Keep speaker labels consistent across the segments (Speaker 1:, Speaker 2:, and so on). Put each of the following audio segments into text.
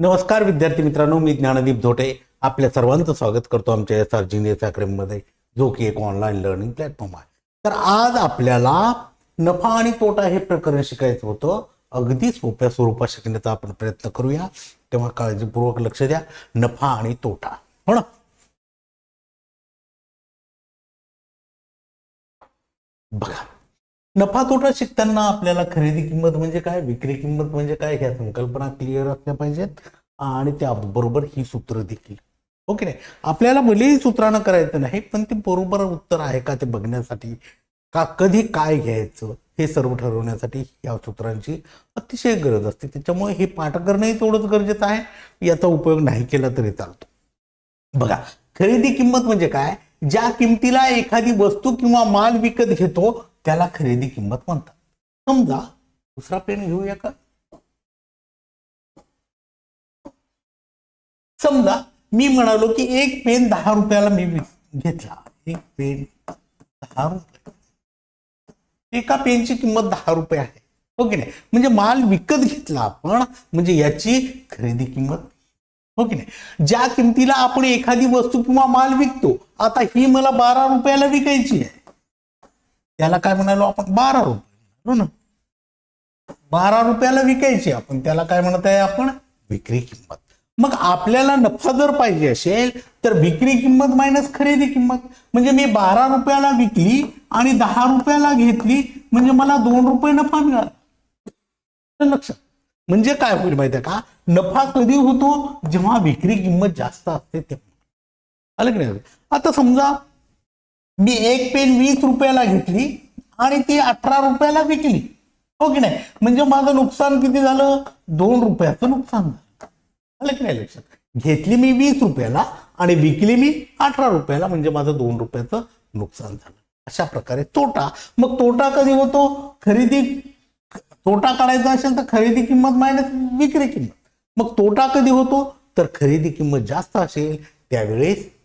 Speaker 1: नमस्कार विद्यार्थी मित्रांनो मी ज्ञानदीप झोटे आपल्या सर्वांचं स्वागत करतो आमच्या एस आर जिनियस अकॅडमीमध्ये जो की एक ऑनलाईन लर्निंग प्लॅटफॉर्म आहे. तर आज आपल्याला नफा आणि तोटा हे प्रकरण शिकायचं होतं. अगदी सोप्या स्वरूपात शिकण्याचा आपण प्रयत्न करूया. तेव्हा काळजीपूर्वक लक्ष द्या. नफा आणि तोटा. हो ना? बघा. नफा तोटा शिकताना आपल्याला खरेदी किंमत म्हणजे काय विक्री किंमत म्हणजे काय ह्या संकल्पना क्लिअर असल्या पाहिजेत. आणि त्याबरोबर ही सूत्र देखील. ओके नाही? आपल्याला भलेही सूत्रानं करायचं नाही पण ते बरोबर उत्तर आहे का ते बघण्यासाठी? का कधी काय घ्यायचं? हे सर्व ठरवण्यासाठी या सूत्रांची अतिशय गरज असते. त्याच्यामुळे हे पाठ करणंही तेवढंच गरजेचं आहे. याचा उपयोग नाही केला तरी चालतो. बघा खरेदी किंमत म्हणजे काय? ज्या किमतीला एखादी वस्तू किंवा माल विकत घेतो त्याला खरेदी किंमत म्हणतात. समजा दुसरा पेन घेऊया का? समजा मी म्हणालो की एक पेन दहा रुपयाला मी घेतला. एक पेन दहा रुपये. एका पेनची किंमत दहा रुपये आहे. हो की नाही? म्हणजे माल विकत घेतला आपण म्हणजे याची खरेदी किंमत. हो की नाही? ज्या किमतीला आपण एखादी वस्तू किंवा माल विकतो आता ही मला बारा रुपयाला विकायची आहे. त्याला काय म्हणालो आपण? बारा रुपये म्हणालो ना. बारा रुपयाला विकायची आपण. त्याला काय म्हणत आहे आपण? विक्री किंमत. मग आपल्याला नफा जर पाहिजे असेल तर विक्री किंमत मायनस खरेदी किंमत. म्हणजे मी बारा रुपयाला विकली आणि दहा रुपयाला घेतली म्हणजे मला दोन रुपये नफा मिळाला. लक्ष लक्षात. म्हणजे काय होईल माहितीये का? नफा कधी होतो? जेव्हा विक्री किंमत जास्त असते तेव्हा. आलं की नाही? आता समजा मी एक पेन वीस रुपयाला घेतली आणि ती अठरा रुपयाला विकली. हो की नाही? म्हणजे माझं नुकसान किती झालं? दोन रुपयाचं नुकसान झालं. आलं की नाही लक्षात? घेतली मी वीस रुपयाला आणि विकली मी अठरा रुपयाला म्हणजे माझं दोन रुपयाचं नुकसान झालं. अशा प्रकारे तोटा. मग तोटा कधी होतो? खरेदी तोटा काढायचा असेल तर खरेदी किंमत मायनस विक्री किंमत. मग तोटा कधी होतो? तर खरेदी किंमत जास्त असेल त्यावेळेस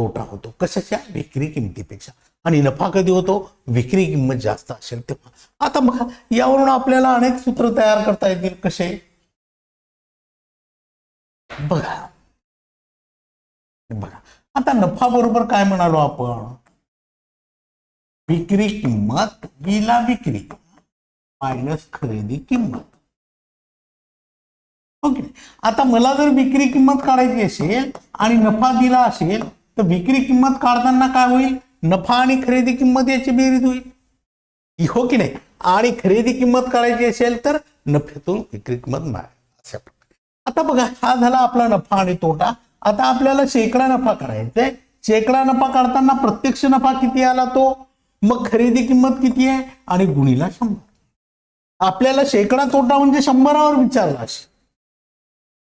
Speaker 1: तोटा होतो. कशाच्या? विक्री किमतीपेक्षा. आणि नफा कधी होतो? विक्री किंमत जास्त असेल तेव्हा. आता बघा यावरून आपल्याला अनेक सूत्र तयार करता येतील. कसे? बघा. बघा. आता नफा बरोबर काय म्हणालो आपण? विक्री किंमत विला विक्री. मायनस खरेदी किंमत. ओके. आता मला जर विक्री किंमत काढायची असेल आणि नफा दिला असेल तर विक्री किंमत काढताना काय होईल? नफा आणि खरेदी किंमत याची बेरीज होईल. हो की नाही? आणि खरेदी किंमत काढायची असेल तर नफ्यातून विक्री किंमत अशा प्रकारे. आता बघा हा झाला आपला नफा आणि तोटा. आता आपल्याला शेकडा नफा करायचा आहे शेकडा नफा काढताना प्रत्यक्ष नफा किती आला तो? मग खरेदी किंमत किती आहे? आणि गुणीला शंभर. आपल्याला शेकडा तोटा म्हणजे शंभरावर विचारला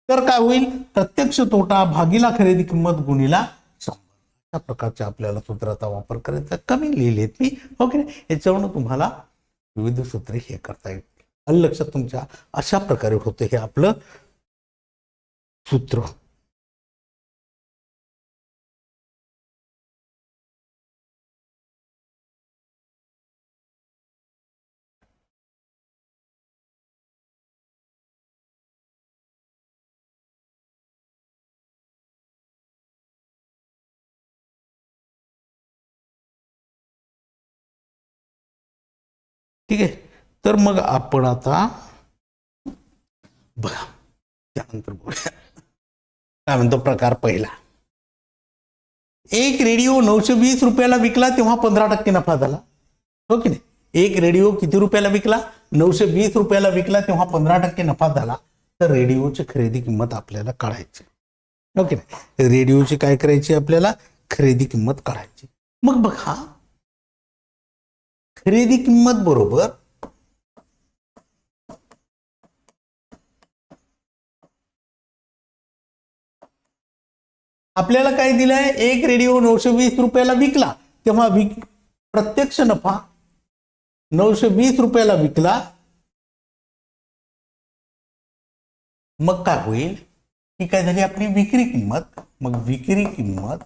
Speaker 1: तर काय होईल? प्रत्यक्ष तोटा भागीला खरेदी किंमत गुणीला अशा प्रकारच्या आपल्याला सूत्राचा वापर करायचा. कमी लिहिलेत मी. हो ओके याच्यावरून तुम्हाला विविध सूत्रे हे करता येतील आणि लक्षात तुमच्या अशा प्रकारे होतं हे आपलं सूत्र. ठीक आहे? तर मग आपण आता बघा त्यानंतर बोलूया. काय म्हणतो प्रकार पहिला? एक रेडिओ नऊशे वीस रुपयाला विकला तेव्हा पंधरा टक्के नफा झाला. हो की नाही? एक रेडिओ किती रुपयाला विकला? नऊशे वीस रुपयाला विकला तेव्हा पंधरा टक्के नफा झाला. तर रेडिओची खरेदी किंमत आपल्याला काढायची ओके हो नाही? रेडिओची काय करायची आपल्याला? खरेदी किंमत काढायची मग बघा खरेदी किंमत बरोबर आपल्याला काय दिलंय? एक रेडिओ नऊशे वीस रुपयाला विकला. तेव्हा विक प्रत्यक्ष नफा नऊशे वीस रुपयाला विकला. मग काय होईल? ही काय झाली आपली विक्री किंमत? मग विक्री किंमत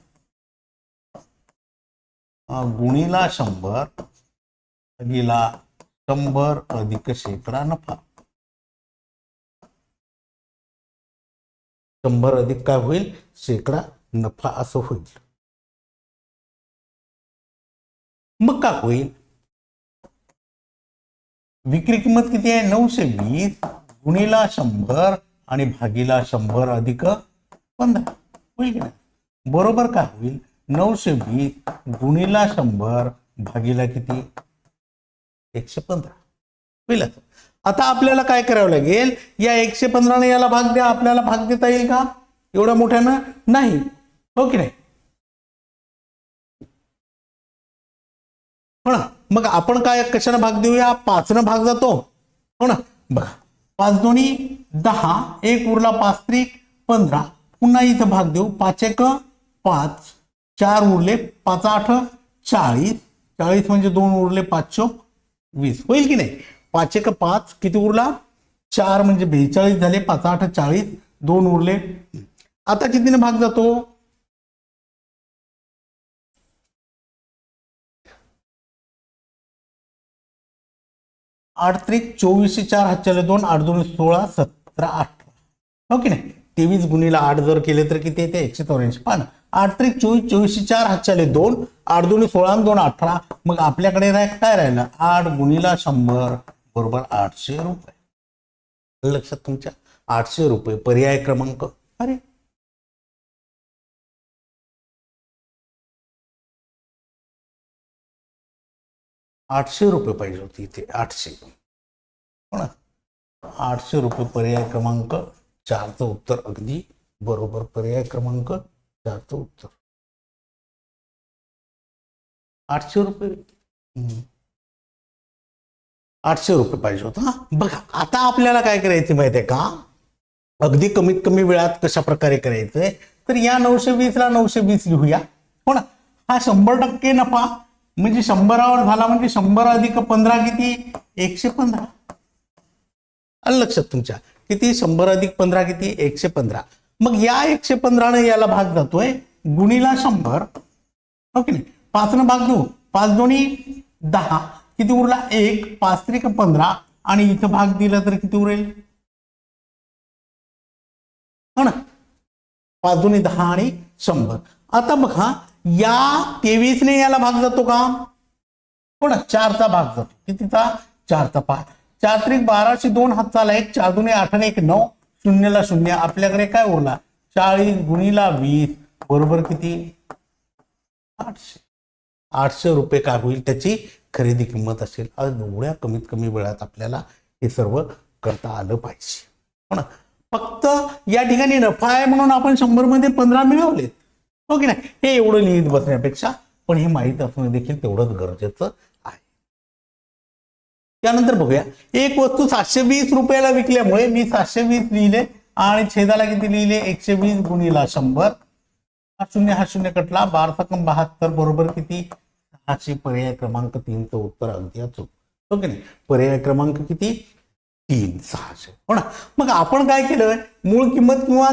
Speaker 1: गुणीला शंभर. भागीला शंभर अधिक शेकडा नफा. शंभर अधिक काय होईल? शेकडा नफा असं होईल. मग का होईल? विक्री किंमत किती आहे? नऊशे वीस गुणीला शंभर आणि भागीला शंभर अधिक पंधरा. होईल की नाही? बरोबर काय होईल? नऊशे वीस गुणीला शंभर भागीला किती? एकशे पंधरा. पहिलं आता आपल्याला काय करावं लागेल? या एकशे पंधराने याला भाग द्या. आपल्याला भाग देता येईल का? एवढ्या मोठ्यानं नाही. हो की नाही? हो ना. मग आपण काय कशानं भाग देऊया? पाचनं भाग जातो. हो ना. बघा. पाच दोन्ही दहा एक उरला पाच त्रिक पंधरा. पुन्हा इथं भाग देऊ. पाच एक पाच. चार उरले पाच आठ चाळीस. चाळीस म्हणजे दोन उरले पाच चोक. वीस. होईल की नाही? पाच एक पाच? किती उरला? चार म्हणजे बेचाळीस झाले पाच आठ चाळीस. दोन उरले. आता कितीने भाग जातो? आठ त्रिक चोवीसशे चार हातच्याले दोन आठ दोन सोळा सतरा अठरा. हो की नाही? तेवीस गुणीला आठ जर केले तर किती येते? एकशे चौऱ्याऐंशी. पान आठ त्रिक चोवीस चोवीसशे चार हातच्याले दोन आठ दोन्ही सोळा दोन अठरा. मग आपल्याकडे राह काय राहिलं? आठ गुणीला शंभर बरोबर आठशे रुपये. लक्षात तुमच्या? आठशे रुपये पर्याय क्रमांक. अरे. आठशे रुपये पाहिजे होते इथे आठशे. हो ना? आठशे रुपये पर्याय क्रमांक चारचं उत्तर अगदी बरोबर पर्याय क्रमांक. चारचं उत्तर. आठशे रुपये. आठशे रुपये पाहिजे होतं बघा आता आपल्याला काय करायचं माहिती आहे का? अगदी कमीत कमी वेळात कशा प्रकारे करायचंय? तर या नऊशे वीस ला नऊशे वीस लिहूया. हो ना? हा शंभर टक्के नफा. म्हणजे शंभरावर झाला म्हणजे शंभर अधिक पंधरा किती? एकशे पंधरा. लक्षात तुमच्या. किती? शंभर अधिक पंधरा किती? एकशे पंधरा. मग या एकशे पंधरानं याला भाग जातोय गुणीला शंभर. ओके की नाही? पाचनं भाग देऊ. पाच दोन्ही दहा. किती उरला? एक. पाच त्रिक पंधरा. आणि इथं भाग दिला तर किती उरेल? हो ना? पाच दोन्ही दहा आणि शंभर. आता बघा या तेवीसने याला भाग जातो का? हो ना? चारचा भाग जातो. कितीचा? चारचा पाच. चार त्रिक बाराशे दोन हातचाला एक. चार दोन्ही आठ आणि एक नऊ. शून्यला शून्य. आपल्याकडे काय उरला? चाळीस गुणीला वीस. बरोबर किती? आठशे. आठशे रुपये काय होईल त्याची खरेदी किंमत असेल? आज एवढ्या कमीत कमी वेळात आपल्याला हे सर्व करता आलं पाहिजे. हो ना? फक्त या ठिकाणी नफा आहे म्हणून आपण शंभरमध्ये पंधरा मिळवलेत. हो की नाही? हे एवढं लिहित बसण्यापेक्षा पण हे माहीत असणं देखील तेवढंच गरजेचं आहे. त्यानंतर बघूया. एक वस्तू सातशे वीस रुपयाला विकल्यामुळे मी सातशे वीस लिहिले आणि छेदाला किती लिहिले? एकशे वीस गुणीला शंभर. हा शून्य हा शून्य कटला. बारा सकम बहात्तर बरोबर किती? सहाशे. पर्याय क्रमांक तीनचं उत्तर अगदी अचूक. हो ओके नाही? पर्याय क्रमांक किती? तीन सहाशे. हो ना? मग आपण काय केलं? मूळ किंमत किंवा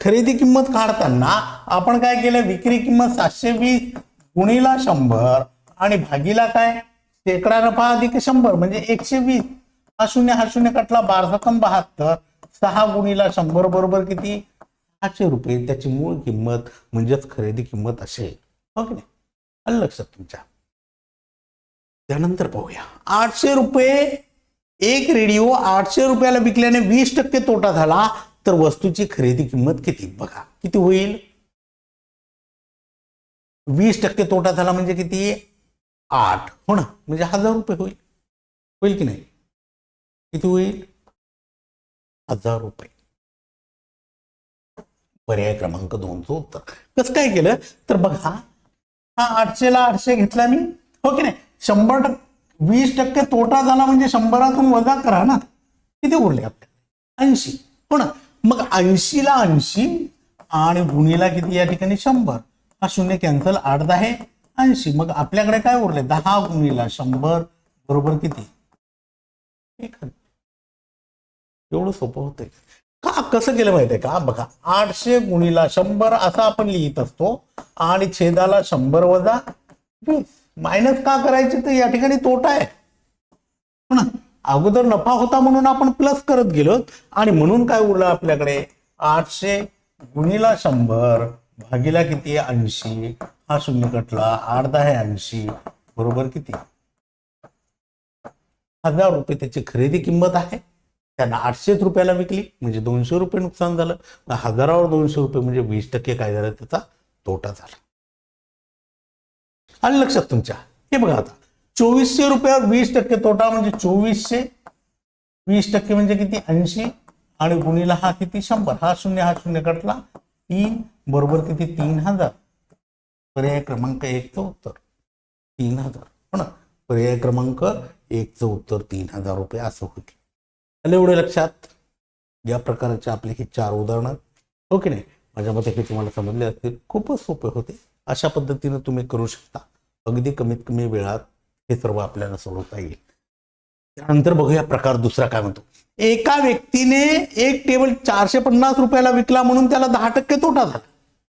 Speaker 1: खरेदी किंमत काढताना आपण काय केलं? विक्री किंमत सातशे वीस गुणीला शंभर आणि भागीला काय? शेकडा नफा अधिक शंभर म्हणजे एकशे वीस. हा शून्य हा शून्य कटला बारा बहात्तर. सहा गुणीला शंभर बरोबर किती? सहाशे रुपये. त्याची मूळ किंमत म्हणजेच खरेदी किंमत असेल. हो बघ आलं लक्षात तुमच्या? त्यानंतर पाहूया. आठशे रुपये एक रेडिओ आठशे रुपयाला विकल्याने वीस टक्के तोटा झाला. तर वस्तूची खरेदी किंमत किती? बघा किती होईल? वीस टक्के तोटा झाला म्हणजे किती? आठ. हो ना. म्हणजे हजार रुपये होईल. होईल की नाही? किती होईल? हजार रुपये. पर्याय क्रमांक दोनचं उत्तर. कसं काय केलं? तर बघा हा आठशेला आठशे घेतला मी. हो की नाही? शंभर टक्के वीस टक्के तोटा झाला म्हणजे शंभरातून वजा करा ना. किती उरले आपल्याला ऐंशी. हो ना. मग ऐंशीला ऐंशी आणि गुणीला किती या ठिकाणी? शंभर. हा शून्य कॅन्सल आठ दहा आहे. ऐंशी. मग आपल्याकडे काय उरले? दहा गुणीला शंभर बरोबर किती? एवढं सोपं होतंय. का? कसं केलं माहितीये का? बघा आठशे गुणीला शंभर असं आपण लिहित असतो आणि छेदाला शंभर वजा वीस. मायनस का करायची? तर या ठिकाणी तोटा आहे. हो ना अगोदर नफा होता म्हणून आपण प्लस करत गेलो आणि म्हणून काय उरलं आपल्याकडे? आठशे गुणिला शंभर. भागीला किती ऐंशी. हा शून्य कटला. आठ दहा ऐंशी. बरोबर किती? हजार रुपये त्याची खरेदी किंमत आहे. त्यांना आठशेच रुपयाला विकली. म्हणजे दोनशे रुपये नुकसान झालं. हजारावर दोनशे रुपये म्हणजे वीस टक्के काय झालं? त्याचा तोटा झाला. आणि लक्षात तुमच्या. हे बघा आता. चोवीसशे रुपयावर वीस टक्के तोटा म्हणजे चोवीसशे. वीस टक्के म्हणजे किती? ऐंशी. आणि गुणीला हा किती? शंभर. हा शून्य हा शून्य कटला. तीन बरोबर किती? तीन हजार. पर्याय क्रमांक एकचं उत्तर. तीन हजार. हो ना? पर्याय क्रमांक एकचं उत्तर तीन हजार रुपये असं होते आलं एवढे लक्षात? या प्रकारचे आपले हे चार उदाहरणं. हो की नाही? माझ्या मते हे तुम्हाला समजले असतील. खूपच सोपे होते. अशा पद्धतीने तुम्ही करू शकता. अगदी कमीत कमी वेळात हे सर्व आपल्याला सोडवता येईल. त्यानंतर बघूया प्रकार दुसरा काय म्हणतो. एका व्यक्तीने एक टेबल चारशे पन्नास रुपयाला विकला म्हणून त्याला दहा टक्के तोटा झाला.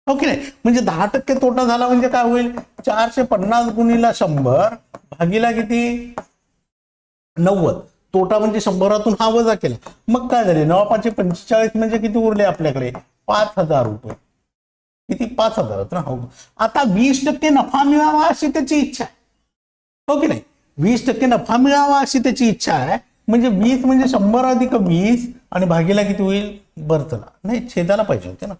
Speaker 1: हो ओके नाही? म्हणजे दहा टक्के तोटा झाला म्हणजे काय होईल? चारशे पन्नास गुणीला शंभर भागीला किती? नव्वद. तोटा म्हणजे शंभरातून हा वजा केला. मग काय झाले? नवा पाचशे पंचेचाळीस म्हणजे किती उरले आपल्याकडे? पाच हजार रुपये. किती? पाच हजार ना? हो. आता वीस टक्के नफा मिळावा अशी त्याची इच्छा आहे. हो की नाही? वीस टक्के नफा मिळावा अशी त्याची इच्छा आहे. म्हणजे वीस म्हणजे शंभर अधिक वीस आणि भागीला किती होईल? बरं चला. नाही छेदाला पाहिजे होते ना.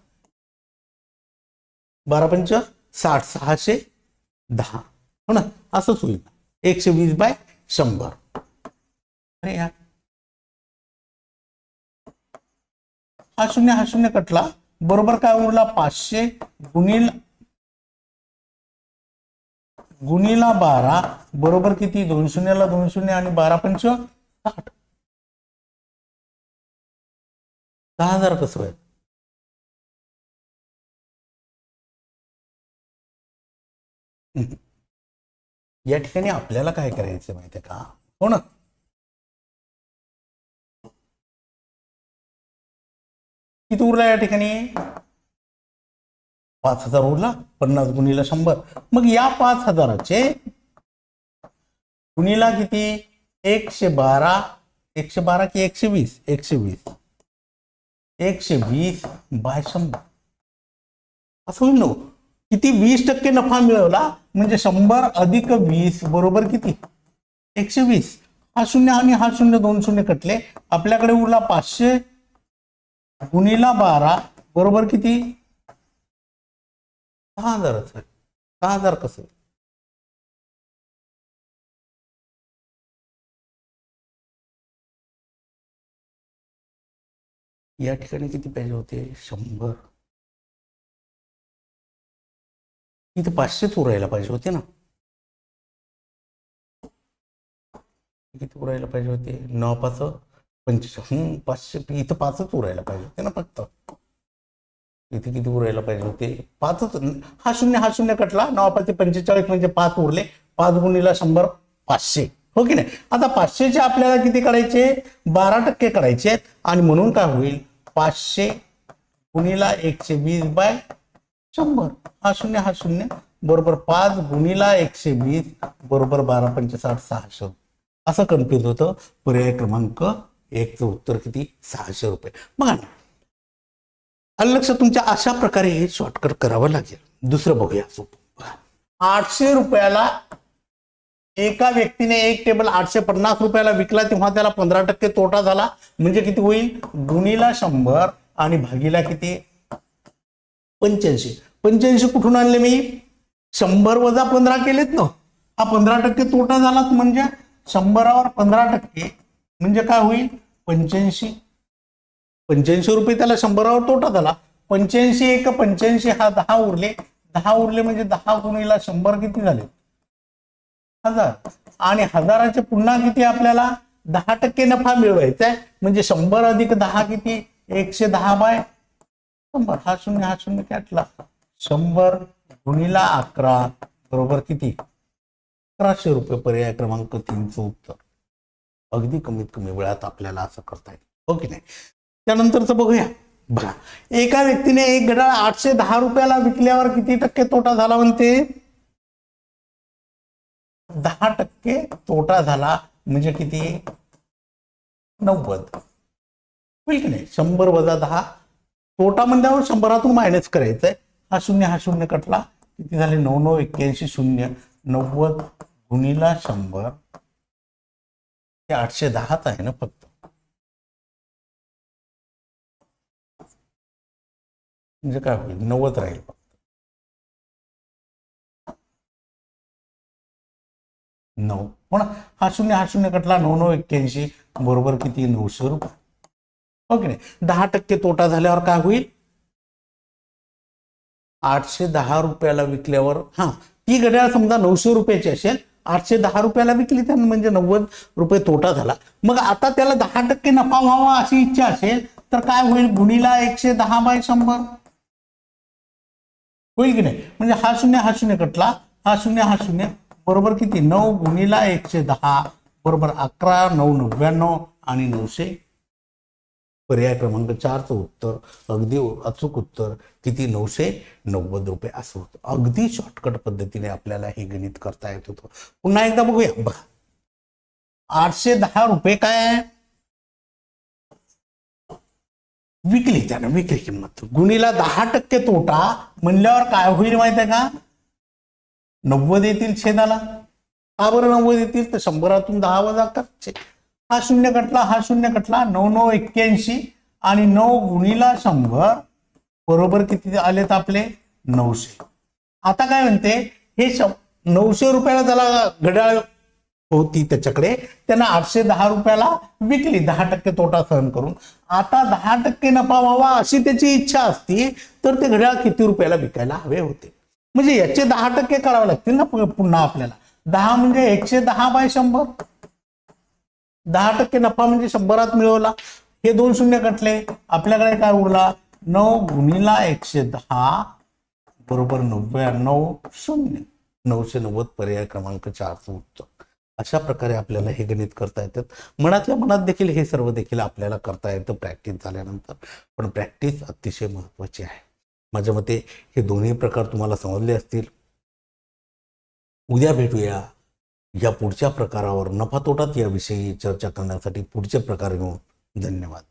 Speaker 1: बारा पंच साठ सहाशे दहा. हो ना? असंच होईल. एकशे वीस बाय शंभर. अरे या हा शून्य हा शून्य कटला. बरोबर काय उरला? पाचशे गुणिल गुणिला बारा. बरोबर किती? दोन शून्याला दोन शून्य आणि बारा पंच साठ. दहा हजार कसं आहे या ठिकाणी आपल्याला काय करायचं माहितीये का? हो ना? किती उरला या ठिकाणी? पाच हजार उरला. पन्नास गुणीला शंभर. मग या पाच हजाराचे गुणीला किती? एकशे बारा एकशे बारा की एकशे वीस? एकशे वीस. एकशे वीस बाय शंभर. असं होईल हो? किती? वीस टक्के नफा मिळवला म्हणजे शंभर अधिक वीस बरोबर किती? एकशे वीस. हा शून्य आणि हा शून्य दोन शून्य कटले. आपल्याकडे उरला पाचशे गुणीला बारा बरोबर किती? दहा हजारच. दहा हजार कसं? या ठिकाणी किती पाहिजे होते? शंभर. इथं पाचशेच उरायला पाहिजे होते ना. किती उरायला पाहिजे होते? नऊ पाच पंचवीस. हम्म, पाचशे इथं पाचच उरायला पाहिजे होते ना फक्त. इथे किती उरायला पाहिजे होते? पाचच हा शून्य हा शून्य कटला. नऊ पाच पंचेचाळीस म्हणजे पाच उरले. पाच गुणीला शंभर पाचशे. हो की नाही? आता पाचशेचे आपल्याला किती करायचे? बारा टक्के करायचे आहेत. आणि म्हणून काय होईल? पाचशे गुणीला एकशे वीस बाय शंभर. हा शून्य हा शून्य. बरोबर पाच गुणीला एकशे वीस बरोबर बारा पंचेसाठ सहाशे. असं कन्फ्युज होतं. पर्याय क्रमांक एकचं उत्तर किती? सहाशे रुपये. बघा ना. आलं तुमच्या अशा प्रकारे हे शॉर्टकट करावं लागेल. दुसरं बघूया. सोपं. आठशे रुपयाला एका व्यक्तीने एक टेबल आठशे पन्नास रुपयाला विकला तेव्हा त्याला पंधरा टक्के तोटा झाला. म्हणजे किती होईल? गुणीला शंभर आणि भागीला किती? पंच्याऐंशी. पंच्याऐंशी कुठून आणले मी? शंभर वजा पंधरा केलेत ना. हा पंधरा टक्के तोटा झालाच म्हणजे शंभरावर पंधरा टक्के म्हणजे काय होईल? पंच्याऐंशी. पंच्याऐंशी रुपये त्याला शंभरावर तोटा झाला. पंच्याऐंशी एक पंच्याऐंशी हा दहा उरले. दहा उरले म्हणजे दहा गुणीला शंभर किती झाले? हजार. आणि हजाराचे पुन्हा किती आपल्याला? दहा टक्के नफा मिळवायचा आहे. म्हणजे शंभर अधिक दहा किती? एकशे दहा बाय शंभर. हा शून्य हा शून्य कॅटला. शंभर गुणीला अकरा बरोबर किती? अकराशे रुपये पर्याय क्रमांक तीनचं उत्तर. अगदी कमीत कमी वेळात आपल्याला असं करता येईल. हो की नाही? त्यानंतरचं बघूया. बघा. एका व्यक्तीने एक घड्याळ आठशे दहा रुपयाला विकल्यावर किती टक्के तोटा झाला म्हणते? दहा टक्के तोटा झाला म्हणजे किती? नव्वद. होईल की नाही? शंभर वजा दहा. तोटा म्हणल्यावर शंभरातून मायनस करायचंय. हा शून्य हा शून्य कटला. किती झाले? नऊ नऊ एक्क्याऐंशी शून्य. नव्वद गुणीला शंभर. हे आठशे दहाच आहे ना फक्त. म्हणजे काय होईल? नव्वद राहील. नऊ. हो पण हा शून्य हा शून्य कटला. नऊ नऊ एक्क्याऐंशी. बरोबर किती? नऊशे रुपये. हो ओके नाही? दहा टक्के तोटा झाल्यावर काय होईल? आठशे दहा रुपयाला विकल्यावर हा ती घड्याळ समजा नऊशे रुपयाची असेल आठशे दहा रुपयाला विकली त्यानं म्हणजे नव्वद रुपये तोटा झाला. मग आता त्याला दहा टक्के नफा व्हावा अशी इच्छा असेल तर काय होईल? गुणीला एकशे दहा बाय शंभर. होईल की नाही? म्हणजे हा शून्य हा शून्य कटला. हा शून्य हा शून्य. बरोबर किती? नऊ गुणीला एकशे दहा बरोबर अकरा नऊ नव्याण्णव आणि नऊशे. पर्याय क्रमांक चारचं उत्तर अगदी अचूक उत्तर किती? नऊशे नव्वद रुपये. असं होतं. अगदी शॉर्टकट पद्धतीने आपल्याला हे गणित करता येत होतं. पुन्हा एकदा बघूया. बघा. आठशे दहा रुपये काय आहे? विकली त्यानं. विक्री किंमत. गुणीला दहा टक्के तोटा म्हणल्यावर काय होईल माहिती आहे का? नव्वद येतील छेदाला? का बरं नव्वद येतील? तर शंभरातून दहा वजा हा शून्य कटला हा शून्य कटला. नऊ नऊ एक्क्याऐंशी आणि नऊ गुणीला शंभर. बरोबर किती आलेत आपले? नऊशे. आता काय म्हणते? हे नऊशे रुपयाला त्याला घड्याळ होती त्याच्याकडे. त्यांना आठशे दहा रुपयाला विकली. दहा टक्के तोटा सहन करून. आता दहा टक्के नफा व्हावा अशी त्याची इच्छा असती तर ते घड्याळ किती रुपयाला विकायला हवे होते? म्हणजे याचे दहा टक्के करावे लागतील ना पुन्हा आपल्याला. दहा म्हणजे एकशे दहा बाय शंभर. दहा टक्के नफा म्हणजे शंभरात मिळवला. हे दोन शून्य कटले. आपल्याकडे काय उरला? नऊ गुणीला एकशे दहा बरोबर नव्याण्णव शून्य. नऊशे नव्वद पर्याय क्रमांक चारचं उत्तर. अशा प्रकारे आपल्याला हे गणित करता येतात. मनातल्या मनात देखील हे सर्व देखील आपल्याला करता येतं प्रॅक्टिस झाल्यानंतर. पण प्रॅक्टिस अतिशय महत्वाची आहे. माझ्या मते हे दोन्ही प्रकार तुम्हाला समजले असतील. उद्या भेटूया. या पुढच्या प्रकारावर नफा तोटात याविषयी चर्चा करण्यासाठी पुढचे प्रकार घेऊन धन्यवाद.